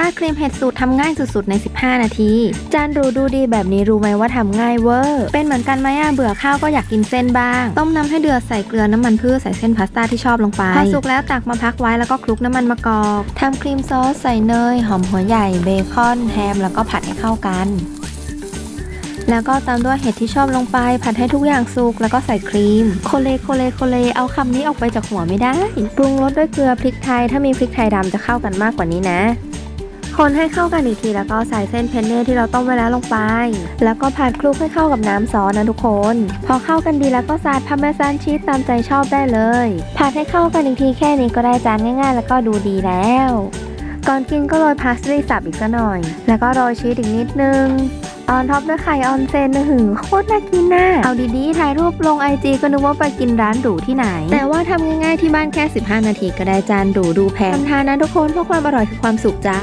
ต้าครีมเห็ดสูตรทำง่ายสุดๆใน 15 นาที จานรูดูดีแบบนี้รู้ไหมว่าทำง่ายเวอร์ เป็นเหมือนกันไหมอะเบื่อข้าวก็อยากกินเส้นบ้าง ต้มน้ำให้เดือดใส่เกลือน้ำมันพืชใส่เส้นพาสต้าที่ชอบลงไป พอสุกแล้วตักมาพักไว้แล้วก็คลุกน้ำมันมะกอกทำครีมซอสใส่เนย หอมหัวใหญ่เบคอนแฮมแล้วก็ผัดให้เข้ากันแล้วก็ตามด้วยเห็ดที่ชอบลงไป ผัดให้ทุกอย่างสุกแล้วก็ใส่ครีม โคเลโคเลโคเลเอาคำนี้ออกไปจากหัวไม่ได้ ปรุงรสด้วยเกลือพริกไทย ถ้ามีพริกไทยดำจะเข้ากันมากกว่านี้นะ คนให้เข้ากันอีกทีแล้วก็ใส่เส้นเพนเน่ที่เราต้มไว้แล้วลงไป แล้วก็ผัดคลุกให้เข้ากับน้ำซอสนะทุกคน พอเข้ากันดีแล้วก็สาดพาเมซานชีสตามใจชอบได้เลย ผัดให้เข้ากันอีกทีแค่นี้ก็ได้จานง่าย ๆ แล้วก็ดูดีแล้วก่อนกินก็โรยพาสลีย์สับอีกสักหน่อย แล้วก็โรยชีสอีกนิดนึง ออนท็อปด้วยไข่ออนเซนนะหึงโคตรน่ากินน่ะเอาดีๆ ถ่ายรูปลงไอจีก็นึกว่าไปกินร้านหรูที่ไหน แต่ว่าทำง่ายๆที่บ้านแค่ 15 นาทีก็ได้จานหรูดูแพงทานนะทุกคนเพราะความอร่อยคือความสุขจ้า